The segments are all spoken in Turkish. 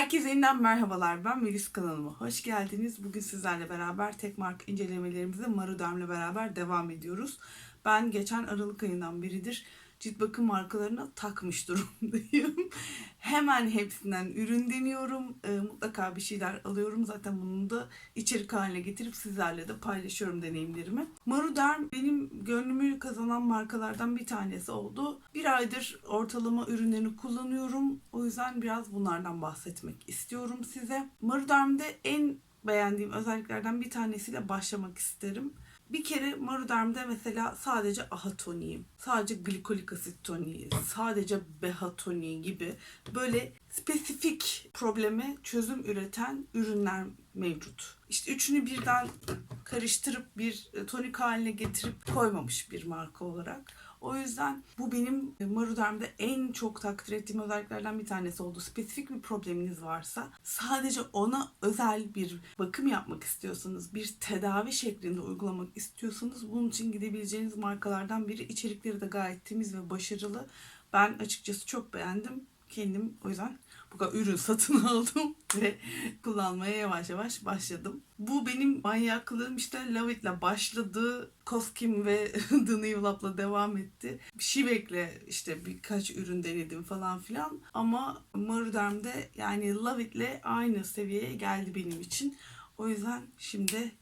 Herkese yeniden merhabalar. Ben Melis kanalıma hoş geldiniz. Bugün sizlerle beraber tek marka incelemelerimize Maruderm'le beraber devam ediyoruz. Ben geçen Aralık ayından beridir cilt bakım markalarına takmış durumdayım. Hemen hepsinden ürün deniyorum. Ee, mutlaka bir şeyler alıyorum. Zaten bunu da içerik haline getirip sizlerle de paylaşıyorum deneyimlerimi. Maruderm benim gönlümü kazanan markalardan bir tanesi oldu. Bir aydır ortalama ürünlerini kullanıyorum. O yüzden biraz bunlardan bahsetmek istiyorum size. Maruderm'de en beğendiğim özelliklerden bir tanesiyle başlamak isterim. Bir kere Maruderm'de mesela sadece AHA sadece glikolik asit toniği, sadece BHA gibi böyle spesifik probleme çözüm üreten ürünler mevcut. İşte üçünü birden karıştırıp bir tonik haline getirip koymamış bir marka olarak. O yüzden bu benim Maruderm'de en çok takdir ettiğim özelliklerden bir tanesi oldu. Spesifik bir probleminiz varsa sadece ona özel bir bakım yapmak istiyorsanız, bir tedavi şeklinde uygulamak istiyorsanız bunun için gidebileceğiniz markalardan biri. İçerikleri de gayet temiz ve başarılı. Ben açıkçası çok beğendim. Kendim o yüzden bu kadar ürün satın aldım ve kullanmaya yavaş yavaş başladım. Bu benim manyaklığım işte Love It'le başladı. Koskim ve The New Love'la devam etti. Şivek'le işte birkaç ürün denedim falan filan. Ama Maruderm'de yani Love It'le aynı seviyeye geldi benim için. O yüzden şimdi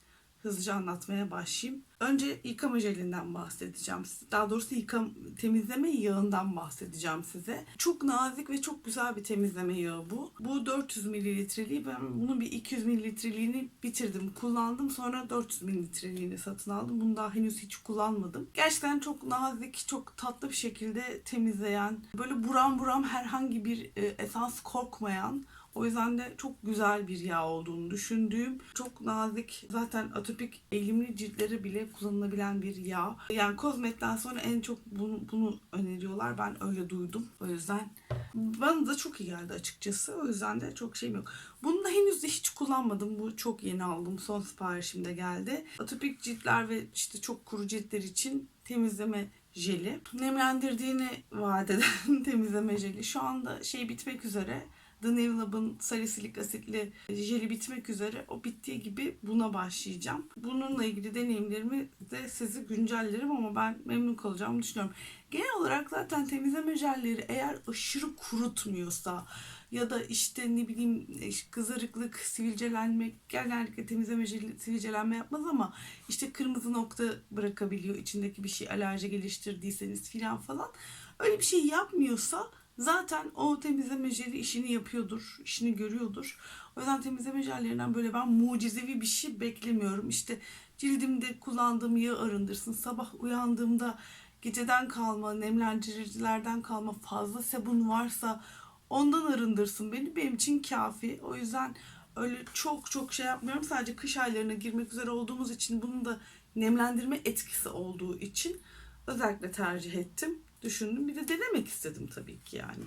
hızlıca anlatmaya başlayayım. Önce yıkama jelinden bahsedeceğim. Daha doğrusu yıkam, temizleme yağından bahsedeceğim size. Çok nazik ve çok güzel bir temizleme yağı bu. Bu 400 mililitreliği. Ben bunun bir 200 mililitreliğini bitirdim, kullandım. Sonra 400 mililitreliğini satın aldım. Bunu daha henüz hiç kullanmadım. Gerçekten çok nazik, çok tatlı bir şekilde temizleyen, böyle buram buram herhangi bir e, esans korkmayan, o yüzden de çok güzel bir yağ olduğunu düşündüğüm, çok nazik, zaten atopik eğilimli ciltlere bile kullanılabilen bir yağ. Yani kozmetten sonra en çok bunu, bunu öneriyorlar. Ben öyle duydum. O yüzden bana da çok iyi geldi açıkçası. O yüzden de çok şeyim yok. Bunu da henüz hiç kullanmadım. Bu çok yeni aldım. Son siparişimde geldi. Atopik ciltler ve işte çok kuru ciltler için temizleme jeli. Nemlendirdiğini vaat eden temizleme jeli. Şu anda şey bitmek üzere. The New Love'ın salisilik asitli jeli bitmek üzere. O bittiği gibi buna başlayacağım. Bununla ilgili deneyimlerimi de sizi güncellerim ama ben memnun kalacağımı düşünüyorum. Genel olarak zaten temizleme jelleri eğer aşırı kurutmuyorsa ya da işte ne bileyim kızarıklık, sivilcelenme genellikle temizleme jeli sivilcelenme yapmaz ama işte kırmızı nokta bırakabiliyor içindeki bir şey alerji geliştirdiyseniz filan falan. Öyle bir şey yapmıyorsa zaten o temizleme jeli işini yapıyordur, işini görüyordur. O yüzden temizleme jellerinden böyle ben mucizevi bir şey beklemiyorum. İşte cildimde kullandığım yağı arındırsın. Sabah uyandığımda geceden kalma, nemlendiricilerden kalma fazla sebum varsa ondan arındırsın beni. Benim için kafi. O yüzden öyle çok çok şey yapmıyorum. Sadece kış aylarına girmek üzere olduğumuz için bunun da nemlendirme etkisi olduğu için özellikle tercih ettim düşündüm. Bir de denemek istedim tabii ki yani.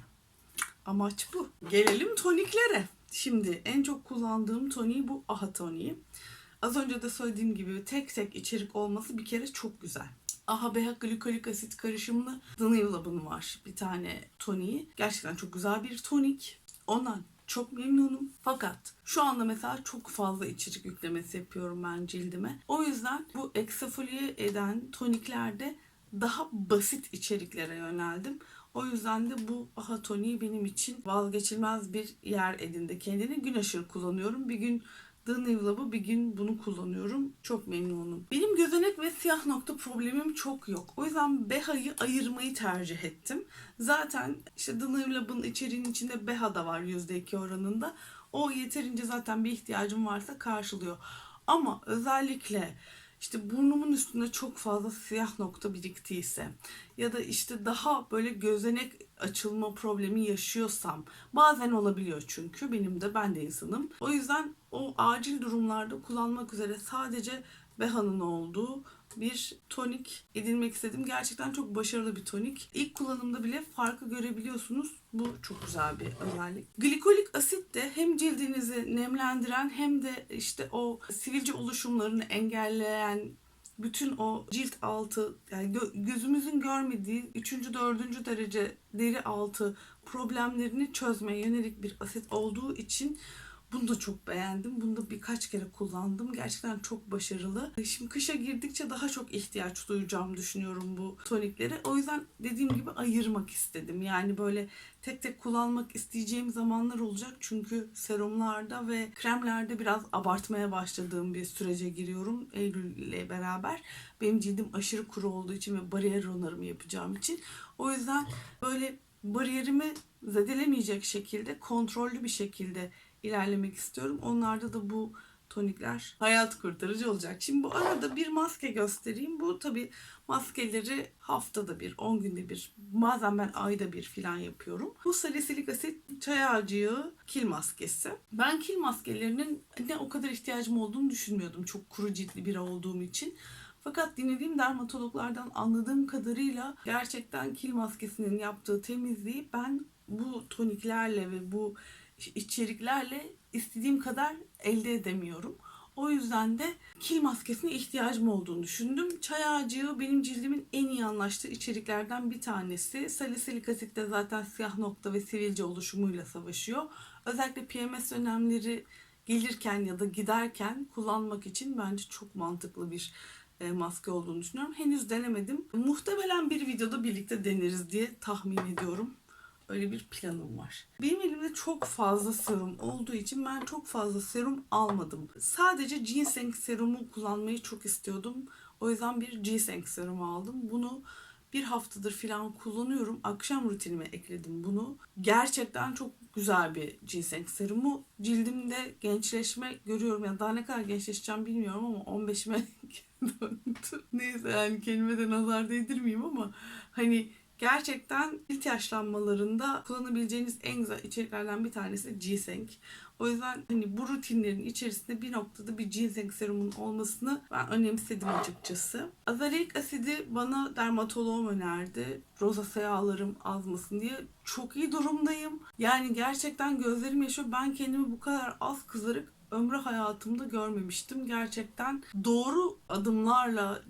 Amaç bu. Gelelim toniklere. Şimdi en çok kullandığım toniği bu AHA toniği. Az önce de söylediğim gibi tek tek içerik olması bir kere çok güzel. AHA BH glikolik asit karışımlı Love'ın var bir tane toniği. Gerçekten çok güzel bir tonik. Ondan çok memnunum. Fakat şu anda mesela çok fazla içerik yüklemesi yapıyorum ben cildime. O yüzden bu eksfoliye eden toniklerde daha basit içeriklere yöneldim. O yüzden de bu AHA toniği benim için vazgeçilmez bir yer edindi. Kendini gün aşırı kullanıyorum. Bir gün The New Love'ı bir gün bunu kullanıyorum. Çok memnunum. Benim gözenek ve siyah nokta problemim çok yok. O yüzden BHA'yı ayırmayı tercih ettim. Zaten işte The New Love'ın içeriğinin içinde BHA da var %2 oranında. O yeterince zaten bir ihtiyacım varsa karşılıyor. Ama özellikle işte burnumun üstünde çok fazla siyah nokta biriktiyse ya da işte daha böyle gözenek açılma problemi yaşıyorsam bazen olabiliyor çünkü benim de ben de insanım. O yüzden o acil durumlarda kullanmak üzere sadece BHA'nın olduğu bir tonik edinmek istedim. Gerçekten çok başarılı bir tonik. İlk kullanımda bile farkı görebiliyorsunuz. Bu çok güzel bir özellik. Glikolik asit de hem cildinizi nemlendiren hem de işte o sivilce oluşumlarını engelleyen bütün o cilt altı yani gö- gözümüzün görmediği 3. 4. derece deri altı problemlerini çözmeye yönelik bir asit olduğu için bunu da çok beğendim. Bunu da birkaç kere kullandım. Gerçekten çok başarılı. Şimdi kışa girdikçe daha çok ihtiyaç duyacağımı düşünüyorum bu toniklere. O yüzden dediğim gibi ayırmak istedim. Yani böyle tek tek kullanmak isteyeceğim zamanlar olacak. Çünkü serumlarda ve kremlerde biraz abartmaya başladığım bir sürece giriyorum Eylül ile beraber. Benim cildim aşırı kuru olduğu için ve bariyer onarımı yapacağım için. O yüzden böyle bariyerimi zedelemeyecek şekilde, kontrollü bir şekilde ilerlemek istiyorum. Onlarda da bu tonikler hayat kurtarıcı olacak. Şimdi bu arada bir maske göstereyim. Bu tabi maskeleri haftada bir, 10 günde bir, bazen ben ayda bir filan yapıyorum. Bu salisilik asit, çay ağacı yağı, kil maskesi. Ben kil maskelerinin ne o kadar ihtiyacım olduğunu düşünmüyordum. Çok kuru ciltli biri olduğum için. Fakat dinlediğim dermatologlardan anladığım kadarıyla gerçekten kil maskesinin yaptığı temizliği ben bu toniklerle ve bu içeriklerle istediğim kadar elde edemiyorum. O yüzden de kil maskesine ihtiyacım olduğunu düşündüm. Çay ağacı benim cildimin en iyi anlaştığı içeriklerden bir tanesi. Salisilik asit de zaten siyah nokta ve sivilce oluşumuyla savaşıyor. Özellikle PMS dönemleri gelirken ya da giderken kullanmak için bence çok mantıklı bir e, maske olduğunu düşünüyorum. Henüz denemedim. Muhtemelen bir videoda birlikte deneriz diye tahmin ediyorum. Öyle bir planım var. Benim elimde çok fazla serum olduğu için ben çok fazla serum almadım. Sadece ginseng serumu kullanmayı çok istiyordum. O yüzden bir ginseng serumu aldım. Bunu bir haftadır falan kullanıyorum. Akşam rutinime ekledim bunu. Gerçekten çok güzel bir ginseng serumu. Cildimde gençleşme görüyorum. Yani daha ne kadar gençleşeceğim bilmiyorum ama 15'ime döndü. Neyse yani kelime de nazar değdirmeyeyim ama hani Gerçekten cilt yaşlanmalarında kullanabileceğiniz en güzel içeriklerden bir tanesi ginseng. O yüzden hani bu rutinlerin içerisinde bir noktada bir ginseng serumun olmasını ben önemsedim açıkçası. Azarik asidi bana dermatoloğum önerdi. Rozasea yağlarım azmasın diye. Çok iyi durumdayım. Yani gerçekten gözlerim yaşıyor. Ben kendimi bu kadar az kızarık ömrü hayatımda görmemiştim. Gerçekten doğru adımlarla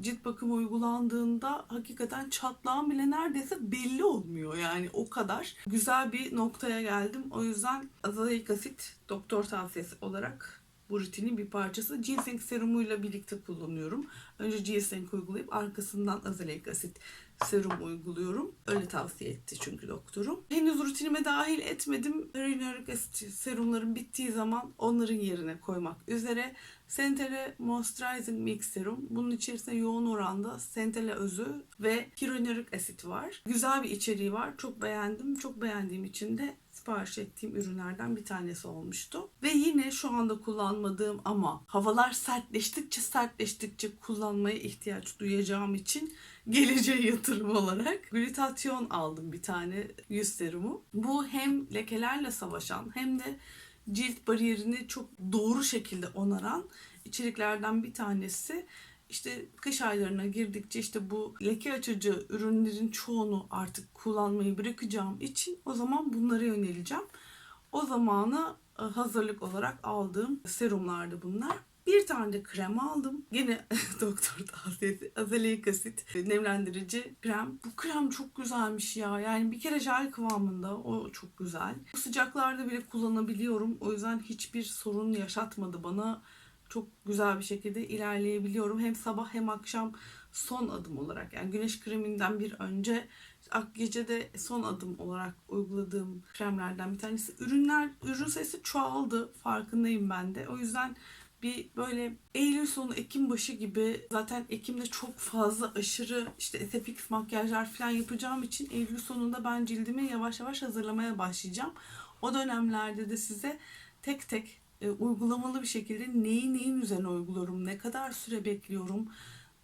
cilt bakımı uygulandığında hakikaten çatlağım bile neredeyse belli olmuyor yani o kadar. Güzel bir noktaya geldim. O yüzden azaik asit doktor tavsiyesi olarak bu rutinin bir parçası. Ginseng serumuyla birlikte kullanıyorum. Önce ginseng uygulayıp arkasından azaik asit serum uyguluyorum. Öyle tavsiye etti çünkü doktorum. Henüz rutinime dahil etmedim. Reneric asit serumların bittiği zaman onların yerine koymak üzere Centella Moisturizing Mix Serum. Bunun içerisinde yoğun oranda Centella özü ve hyaluronik asit var. Güzel bir içeriği var. Çok beğendim. Çok beğendiğim için de sipariş ettiğim ürünlerden bir tanesi olmuştu. Ve yine şu anda kullanmadığım ama havalar sertleştikçe sertleştikçe kullanmaya ihtiyaç duyacağım için geleceğe yatırım olarak glutatyon aldım bir tane yüz serumu. Bu hem lekelerle savaşan hem de cilt bariyerini çok doğru şekilde onaran içeriklerden bir tanesi. İşte kış aylarına girdikçe işte bu leke açıcı ürünlerin çoğunu artık kullanmayı bırakacağım için o zaman bunlara yöneleceğim. O zamana e, hazırlık olarak aldığım serumlardı bunlar. Bir tane de krem aldım. Yine doktor tavsiyesi. Azelaic asit nemlendirici krem. Bu krem çok güzelmiş ya. Yani bir kere jel kıvamında. O çok güzel. Bu sıcaklarda bile kullanabiliyorum. O yüzden hiçbir sorun yaşatmadı bana. Çok güzel bir şekilde ilerleyebiliyorum. Hem sabah hem akşam son adım olarak. Yani güneş kreminden bir önce gece de son adım olarak uyguladığım kremlerden bir tanesi. Ürünler, ürün sayısı çoğaldı. Farkındayım ben de. O yüzden bir böyle Eylül sonu Ekim başı gibi zaten Ekim'de çok fazla aşırı işte SFX makyajlar falan yapacağım için Eylül sonunda ben cildimi yavaş yavaş hazırlamaya başlayacağım. O dönemlerde de size tek tek e, uygulamalı bir şekilde neyi neyin üzerine uyguluyorum, ne kadar süre bekliyorum,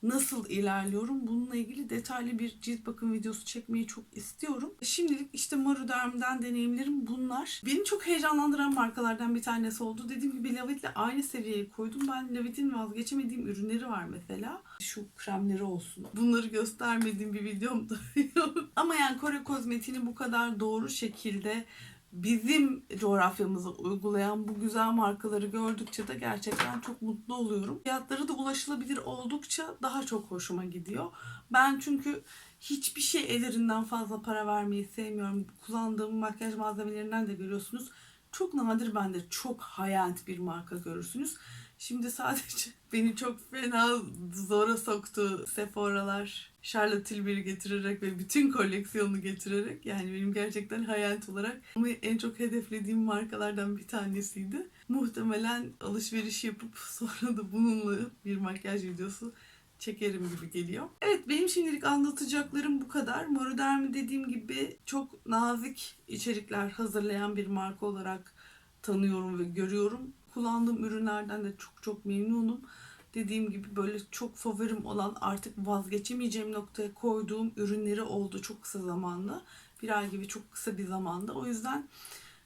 nasıl ilerliyorum bununla ilgili detaylı bir cilt bakım videosu çekmeyi çok istiyorum. Şimdilik işte Maruderm'den deneyimlerim bunlar. Beni çok heyecanlandıran markalardan bir tanesi oldu. Dediğim gibi Lavid'le aynı seviyeye koydum. Ben Lavid'in vazgeçemediğim ürünleri var mesela. Şu kremleri olsun. Bunları göstermediğim bir videom da. Ama yani Kore kozmetiğini bu kadar doğru şekilde bizim coğrafyamıza uygulayan bu güzel markaları gördükçe de gerçekten çok mutlu oluyorum. Fiyatları da ulaşılabilir oldukça daha çok hoşuma gidiyor. Ben çünkü hiçbir şey ellerinden fazla para vermeyi sevmiyorum. Kullandığım makyaj malzemelerinden de görüyorsunuz. Çok nadir bende çok high-end bir marka görürsünüz. Şimdi sadece beni çok fena zora soktu Sephora'lar, Charlotte Tilbury getirerek ve bütün koleksiyonunu getirerek yani benim gerçekten hayat olarak ama en çok hedeflediğim markalardan bir tanesiydi. Muhtemelen alışveriş yapıp sonra da bununla bir makyaj videosu çekerim gibi geliyor. Evet benim şimdilik anlatacaklarım bu kadar. Morodermi dediğim gibi çok nazik içerikler hazırlayan bir marka olarak tanıyorum ve görüyorum. Kullandığım ürünlerden de çok çok memnunum. Dediğim gibi böyle çok favorim olan artık vazgeçemeyeceğim noktaya koyduğum ürünleri oldu çok kısa zamanda. Bir ay gibi çok kısa bir zamanda. O yüzden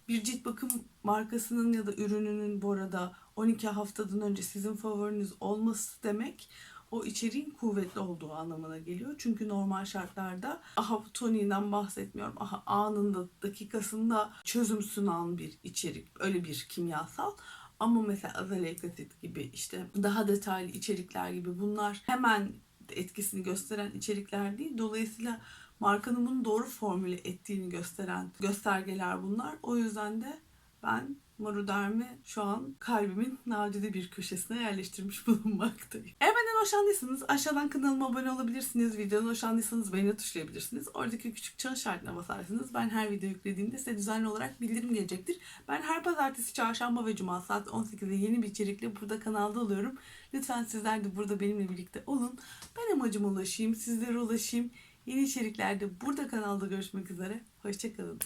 bir cilt bakım markasının ya da ürününün bu arada 12 haftadan önce sizin favoriniz olması demek o içeriğin kuvvetli olduğu anlamına geliyor. Çünkü normal şartlarda aha toniğinden bahsetmiyorum. Aha anında dakikasında çözüm sunan bir içerik. Öyle bir kimyasal. Ama mesela azelaic asit gibi işte daha detaylı içerikler gibi bunlar hemen etkisini gösteren içerikler değil. Dolayısıyla markanın bunu doğru formüle ettiğini gösteren göstergeler bunlar. O yüzden de ben Marudermi şu an kalbimin nadide bir köşesine yerleştirmiş bulunmaktayım. Eğer benden hoşlandıysanız aşağıdan kanalıma abone olabilirsiniz. Videodan hoşlandıysanız beğeni tuşlayabilirsiniz. Oradaki küçük çan işaretine basarsınız. Ben her video yüklediğimde size düzenli olarak bildirim gelecektir. Ben her pazartesi, çarşamba ve cuma saat 18'de yeni bir içerikle burada kanalda oluyorum. Lütfen sizler de burada benimle birlikte olun. Ben amacıma ulaşayım, sizlere ulaşayım. Yeni içeriklerde burada kanalda görüşmek üzere. Hoşçakalın.